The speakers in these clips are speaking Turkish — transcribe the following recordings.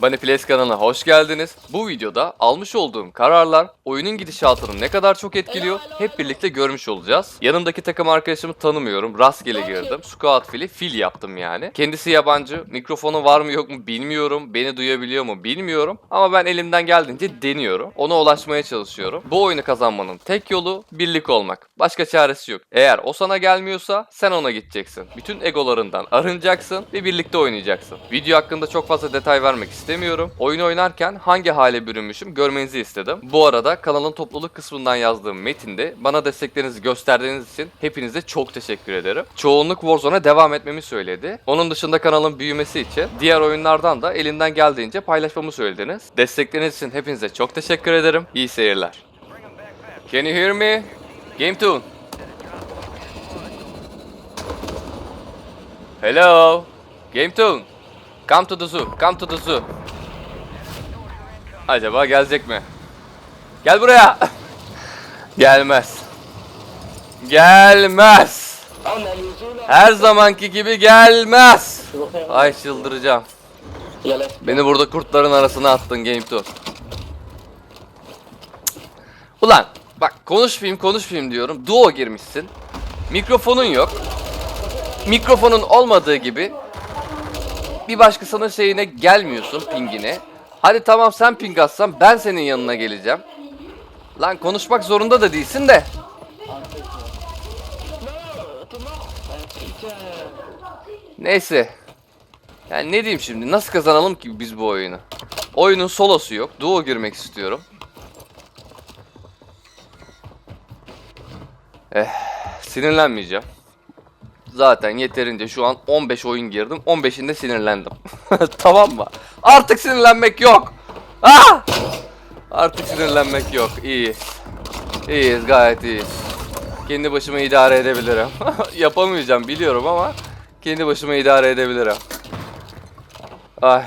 Plays kanalına hoş geldiniz. Bu videoda almış olduğum kararlar oyunun gidişatını ne kadar çok etkiliyor hep birlikte görmüş olacağız. Yanımdaki takım arkadaşımı tanımıyorum. Rastgele girdim. Squad fili fil yaptım yani. Kendisi yabancı. Mikrofonu var mı yok mu bilmiyorum. Beni duyabiliyor mu bilmiyorum. Ama ben elimden geldiğince deniyorum. Ona ulaşmaya çalışıyorum. Bu oyunu kazanmanın tek yolu birlik olmak. Başka çaresi yok. Eğer o sana gelmiyorsa sen ona gideceksin. Bütün egolarından arınacaksın ve birlikte oynayacaksın. Video hakkında çok fazla detay vermek istemiyorum. Oyun oynarken hangi hale bürünmüşüm görmenizi istedim. Bu arada kanalın topluluk kısmından yazdığım metinde bana desteklerinizi gösterdiğiniz için hepinize çok teşekkür ederim. Çoğunluk Warzone'a devam etmemi söyledi. Onun dışında kanalın büyümesi için diğer oyunlardan da elinden geldiğince paylaşmamı söylediniz. Destekleriniz için hepinize çok teşekkür ederim. İyi seyirler. Can you hear me? Game Tune. Hello. Game Tune. Come to the zoo. Come to the zoo. Acaba gelecek mi? Gel buraya. Gelmez. Gelmez. Her zamanki gibi gelmez. Ay çıldıracağım. Beni burada kurtların arasına attın Game Tune. Ulan bak konuşmayayım konuşmayayım diyorum. Duo girmişsin. Mikrofonun yok. Mikrofonun olmadığı gibi bir başkasının şeyine gelmiyorsun pingine. Hadi tamam sen ping atsan ben senin yanına geleceğim. Lan konuşmak zorunda da değilsin de. Neyse. Yani ne diyeyim şimdi? Nasıl kazanalım ki biz bu oyunu? Oyunun solosu yok. Duo girmek istiyorum. Eh, sinirlenmeyeceğim. Zaten yeterince şu an 15 oyun girdim. 15'inde sinirlendim. tamam mı? Artık sinirlenmek yok. Ah! Artık sinirlenmek yok. İyiyiz. İyiyiz gayet iyiyiz. Kendi başıma idare edebilirim. Yapamayacağım biliyorum ama kendi başıma idare edebilirim. Ay.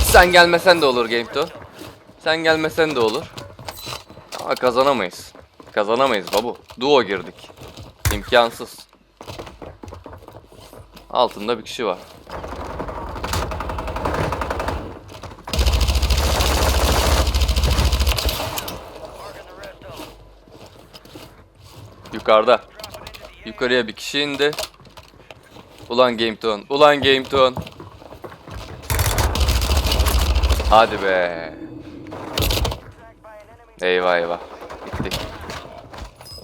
Sen gelmesen de olur Game Two. Sen gelmesen de olur. Ama kazanamayız. Kazanamayız babu. Duo girdik. İmkansız. Altında bir kişi var. Yukarıda. Yukarıya bir kişi indi. Ulan Game Tone. Ulan Game Tone. Hadi be. Eyvah eyvah. Bittik.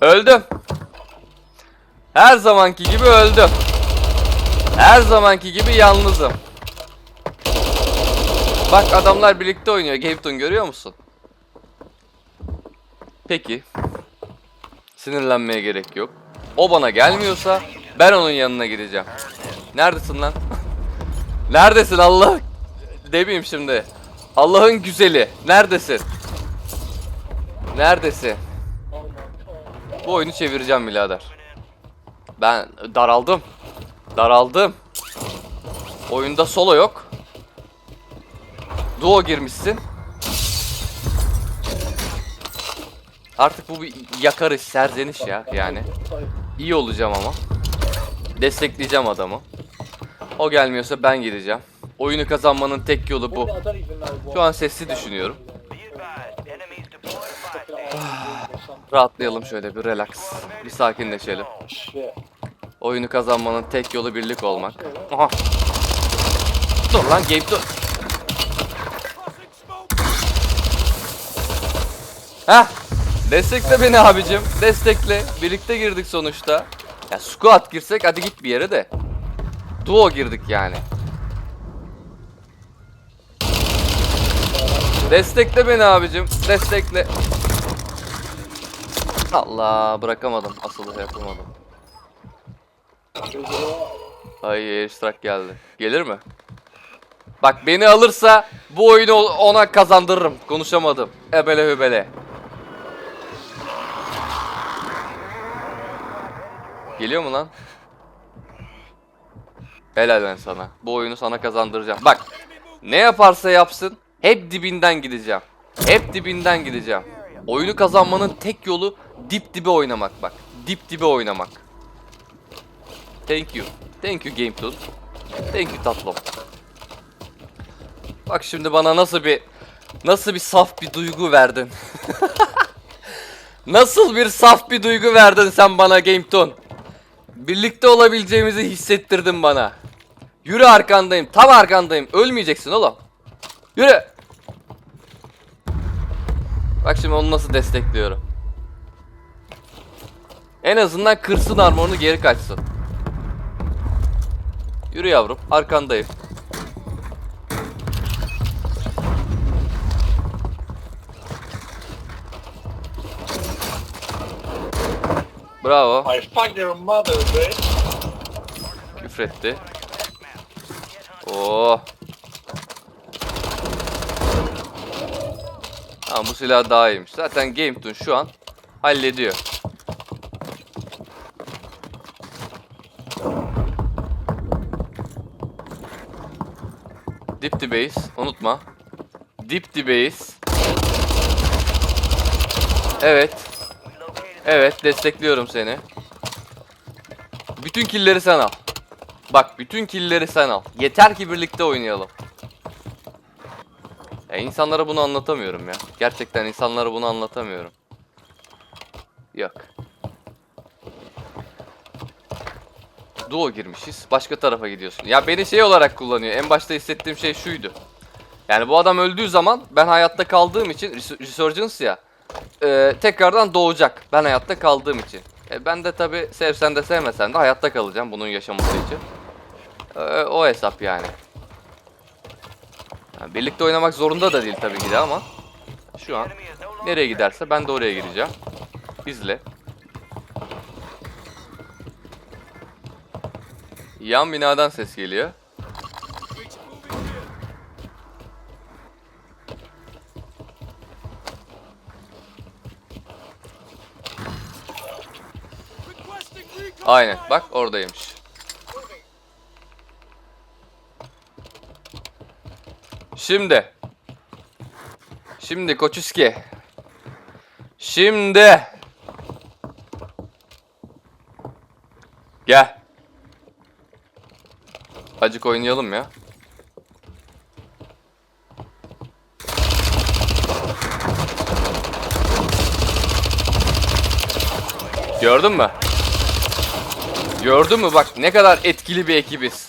Öldüm. Her zamanki gibi öldüm. Her zamanki gibi yalnızım. Bak adamlar birlikte oynuyor. Gameton görüyor musun? Peki. Sinirlenmeye gerek yok. O bana gelmiyorsa ben onun yanına gideceğim. Neredesin lan? Neredesin Allah? Demeyeyim şimdi. Allah'ın güzeli. Neredesin? Neredesin? Bu oyunu çevireceğim birader. Ben daraldım. Daraldım. Oyunda solo yok. Duo girmişsin. Artık bu bir yakarış, serzeniş ya yani. İyi olacağım ama. Destekleyeceğim adamı. O gelmiyorsa ben gideceğim. Oyunu kazanmanın tek yolu bu. Şu an sesli düşünüyorum. Rahatlayalım şöyle bir relax. Bir sakinleşelim. Oyunu kazanmanın tek yolu birlik olmak. Aha. Dur lan Gabe dur. Heh. Destekle beni abicim. Destekle. Birlikte girdik sonuçta. Ya squad girsek hadi git bir yere de. Duo girdik yani. Destekle beni abicim. Destekle. Allah bırakamadım. Asılı yapamadım. Ay airstrike geldi. Gelir mi? Bak beni alırsa bu oyunu ona kazandırırım. Konuşamadım. Ebele hübele. Geliyor mu lan? Helal ben sana. Bu oyunu sana kazandıracağım. Bak. Ne yaparsa yapsın hep dibinden gideceğim. Hep dibinden gideceğim. Oyunu kazanmanın tek yolu dip dibe oynamak bak. Dip dibe oynamak. Thank you. Thank you Game Tool. Thank you tatlım. Bak şimdi bana nasıl bir nasıl bir saf bir duygu verdin. nasıl bir saf bir duygu verdin sen bana GameTone. Birlikte olabileceğimizi hissettirdin bana. Yürü arkandayım. Tam arkandayım. Ölmeyeceksin oğlum. Yürü. Bak şimdi onu nasıl destekliyorum. En azından kırsın armorunu geri kaçsın. Yürü yavrum. Arkandayım. Bravo. I fuck your mother, bitch. Küfretti. Oo. Tamam bu silah daha iyiymiş. Zaten GameTune şu an hallediyor. Dip the base. Unutma. Dip the base. Evet. Evet destekliyorum seni. Bütün killleri sen al. Bak bütün killleri sen al. Yeter ki birlikte oynayalım. Ya insanlara bunu anlatamıyorum ya. Gerçekten insanlara bunu anlatamıyorum. Yok. Duo girmişiz. Başka tarafa gidiyorsun. Ya beni şey olarak kullanıyor. En başta hissettiğim şey şuydu. Yani bu adam öldüğü zaman ben hayatta kaldığım için Res- Resurgence ya. e, tekrardan doğacak. Ben hayatta kaldığım için. E, ben de tabi sevsen de sevmesen de hayatta kalacağım bunun yaşaması için. E, o hesap yani. Yani birlikte oynamak zorunda da değil tabii ki de ama şu an nereye giderse ben de oraya gideceğim. İzle. Yan binadan ses geliyor. Aynen bak oradaymış. Şimdi. Şimdi Koçuski. Şimdi. Gel. Acık oynayalım ya. Gördün mü? Gördün mü bak ne kadar etkili bir ekibiz.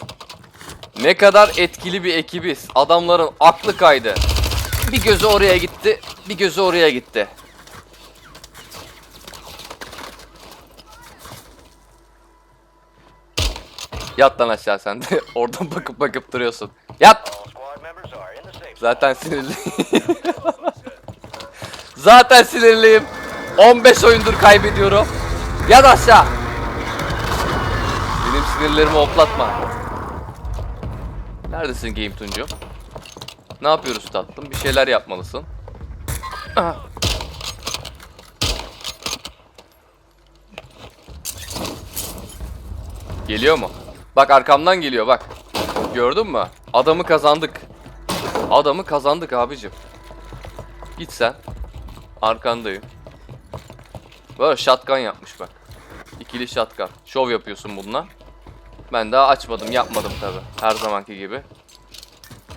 Ne kadar etkili bir ekibiz. Adamların aklı kaydı. Bir gözü oraya gitti, bir gözü oraya gitti. Yat lan aşağı sen de. Oradan bakıp bakıp duruyorsun. Yat. Zaten sinirli. Zaten sinirliyim. 15 oyundur kaybediyorum. Yat aşağı. Benim sinirlerimi hoplatma. Neredesin Game Tuncu? Ne yapıyoruz tatlım? Bir şeyler yapmalısın. Aha. Geliyor mu? Bak arkamdan geliyor bak. Gördün mü? Adamı kazandık. Adamı kazandık abicim. Git sen. Arkandayım. Böyle shotgun yapmış bak. İkili shotgun. Şov yapıyorsun bununla. Ben daha açmadım, yapmadım tabi. Her zamanki gibi.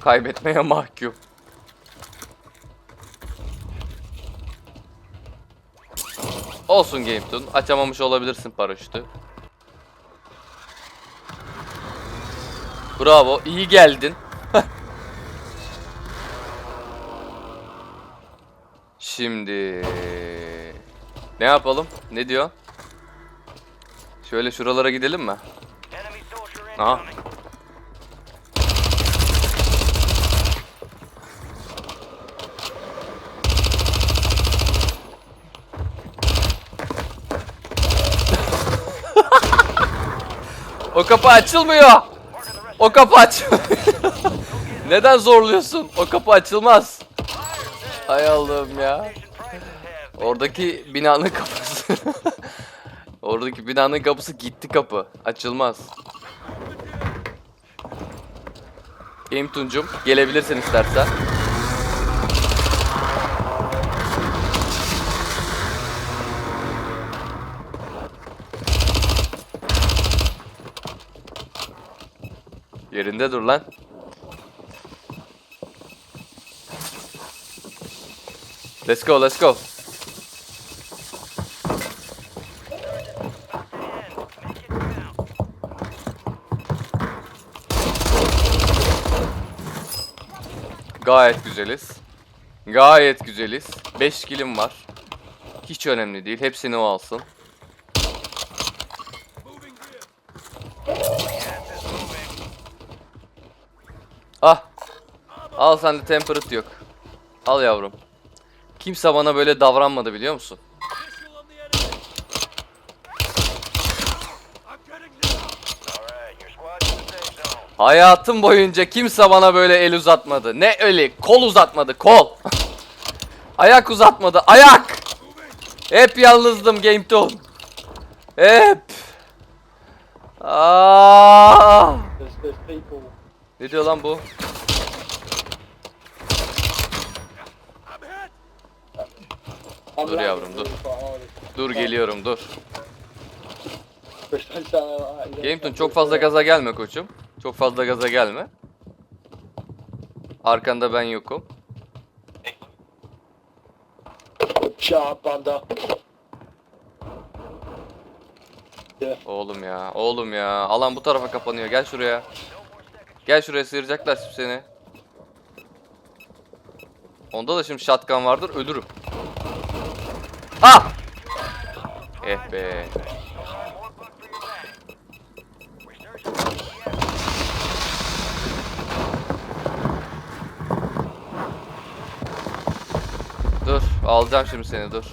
Kaybetmeye mahkum. Olsun GameToon. Açamamış olabilirsin paraşütü. Bravo. iyi geldin. Şimdi ne yapalım? Ne diyor? Şöyle şuralara gidelim mi? Aha. o kapı açılmıyor. O kapı açılmıyor. Neden zorluyorsun? O kapı açılmaz. Hay Allah'ım ya. Oradaki binanın kapısı. Oradaki binanın kapısı gitti kapı. Açılmaz. Game Tuncum gelebilirsin istersen. Yerinde dur lan. Let's go, let's go. Gayet güzeliz. Gayet güzeliz. 5 kilim var. Hiç önemli değil. Hepsini o alsın. Ah. Al sende temperate yok. Al yavrum. Kimse bana böyle davranmadı biliyor musun? Hayatım boyunca kimse bana böyle el uzatmadı. Ne eli? Kol uzatmadı. Kol. ayak uzatmadı. Ayak. Hep yalnızdım Game Tone. Hep. Aa! People. Ne diyor lan bu? Dur yavrum, dur. Dur geliyorum dur. Chris, don't sound like that. You don't Game Tune sound çok fazla gaza gelme koçum. Çok fazla gaza gelme. Arkanda ben yokum. Yeah. Oğlum ya, oğlum ya. Alan bu tarafa kapanıyor. Gel şuraya. Gel şuraya sıyıracaklar şimdi seni. Onda da şimdi shotgun vardır, ölürüm. Ah! Eh be. Dur, alacağım şimdi seni, dur.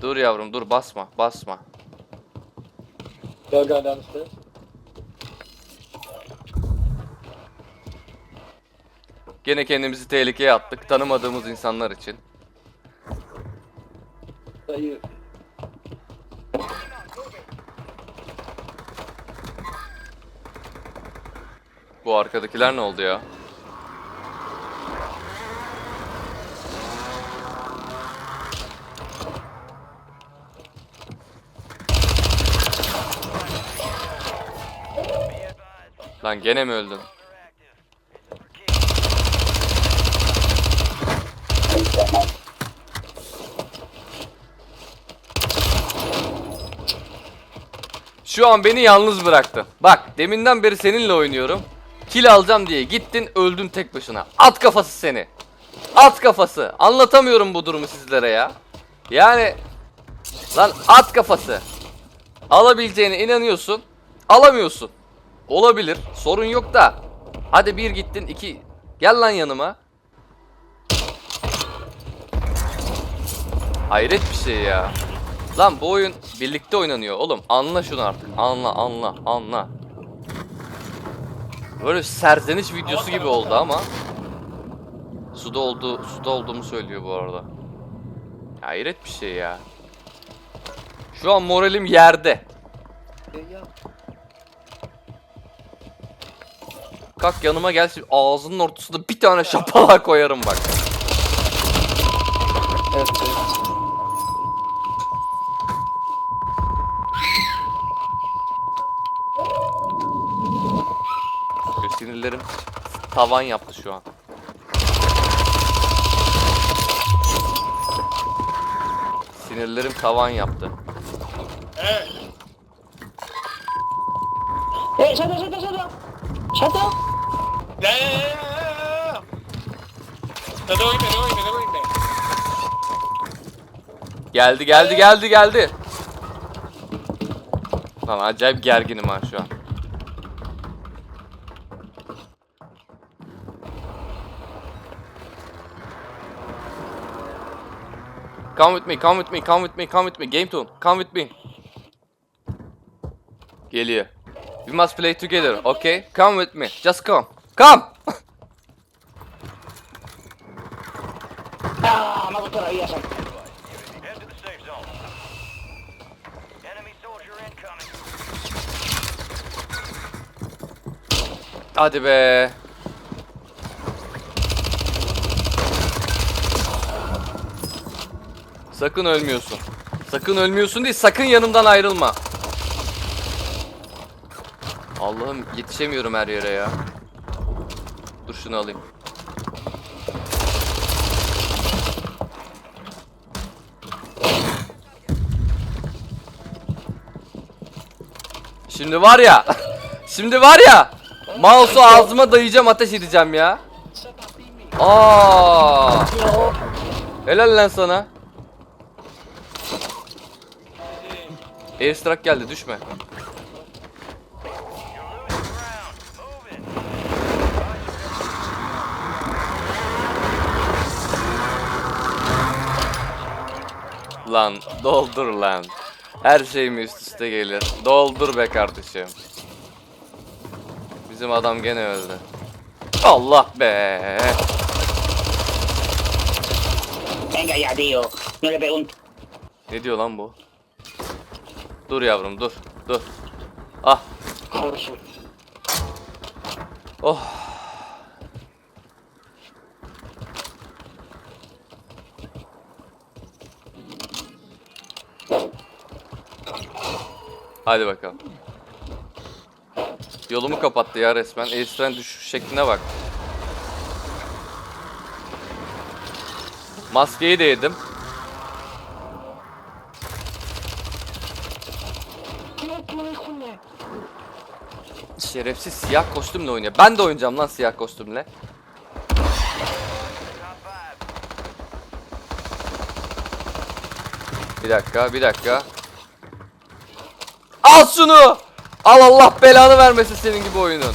Dur yavrum, dur basma, basma. They're going down the stairs. Gene kendimizi tehlikeye attık, tanımadığımız insanlar için. You? Bu arkadakiler ne oldu ya? Lan gene mi öldün? Şu an beni yalnız bıraktı. Bak deminden beri seninle oynuyorum. Kill alacağım diye gittin öldün tek başına. At kafası seni. At kafası. Anlatamıyorum bu durumu sizlere ya. Yani lan at kafası. Alabileceğine inanıyorsun. Alamıyorsun. Olabilir. Sorun yok da. Hadi bir gittin iki. Gel lan yanıma. Hayret bir şey ya. Lan bu oyun birlikte oynanıyor oğlum. Anla şunu artık. Anla anla anla. Böyle serzeniş videosu gibi oldu ama. Suda oldu, suda olduğumu söylüyor bu arada. Hayret bir şey ya. Şu an moralim yerde. Kalk yanıma gel ağzının ortasında bir tane şapala koyarım bak. There's Sinirlerim tavan yaptı şu an. Sinirlerim tavan yaptı. Hey! Hey, shut up, shut up, shut! Shut me, they're doing me, they're doing me. Geldi geldi geldi geldi. Lan acayip gerginim ha şu an. Come with me, come with me, come with me, come with me. Game tune, come with me. Geliyor. We must play together, okay? Come with me, just come. Come! Ah, me gustó la vida, Sakın ölmüyorsun. Sakın ölmüyorsun değil, sakın yanımdan ayrılma. Allah'ım yetişemiyorum her yere ya. Dur şunu alayım. Şimdi var ya. Şimdi var ya. Mouse'u ağzıma dayayacağım ateş edeceğim ya. Aa! Helal lan sana. Airstrike geldi düşme. Lan doldur lan. Her şey mi üst üste gelir? Doldur be kardeşim. Bizim adam gene öldü. Allah be. Venga ya, tío. No le pregunto. Ne diyor lan bu? Dur yavrum dur. Dur. Ah. Oh. Hadi bakalım. Yolumu kapattı ya resmen. Airstrike'ın düşüş şekline bak. Maskeyi de yedim. Şerefsiz siyah kostümle oynuyor. Ben de oynayacağım lan siyah kostümle. Bir dakika, bir dakika. Al şunu! Al Allah belanı vermesin senin gibi oyunun.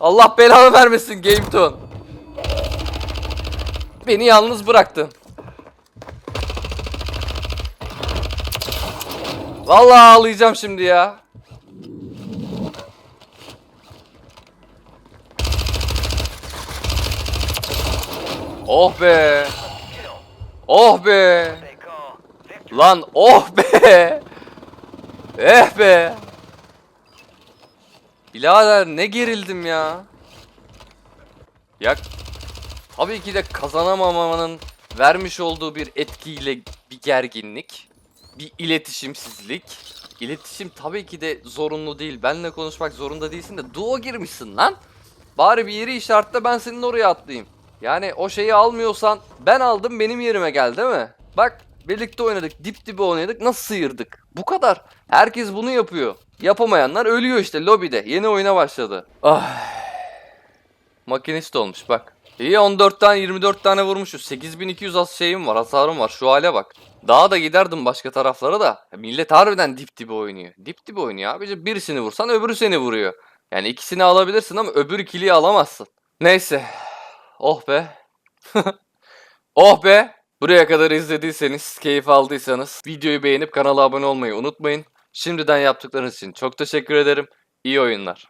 Allah belanı vermesin Game Tone. Beni yalnız bıraktın. Vallahi ağlayacağım şimdi ya. Oh be. Oh be. Lan oh be. Eh be. Birader ne gerildim ya. Ya tabii ki de kazanamamanın vermiş olduğu bir etkiyle bir gerginlik, bir iletişimsizlik. İletişim tabii ki de zorunlu değil. Benle konuşmak zorunda değilsin de duo girmişsin lan. Bari bir yeri işaretle ben senin oraya atlayayım. Yani o şeyi almıyorsan ben aldım benim yerime gel değil mi? Bak birlikte oynadık dip dibe oynadık nasıl sıyırdık? Bu kadar. Herkes bunu yapıyor. Yapamayanlar ölüyor işte lobide. Yeni oyuna başladı. Ah. Makinist olmuş bak. İyi 14 tane 24 tane vurmuşuz. 8200 az şeyim var hasarım var şu hale bak. Daha da giderdim başka taraflara da. Millet harbiden dip dibe oynuyor. Dip dibe oynuyor abici. Birisini vursan öbürü seni vuruyor. Yani ikisini alabilirsin ama öbür ikiliyi alamazsın. Neyse. Oh be. oh be. Buraya kadar izlediyseniz, keyif aldıysanız videoyu beğenip kanala abone olmayı unutmayın. Şimdiden yaptıklarınız için çok teşekkür ederim. İyi oyunlar.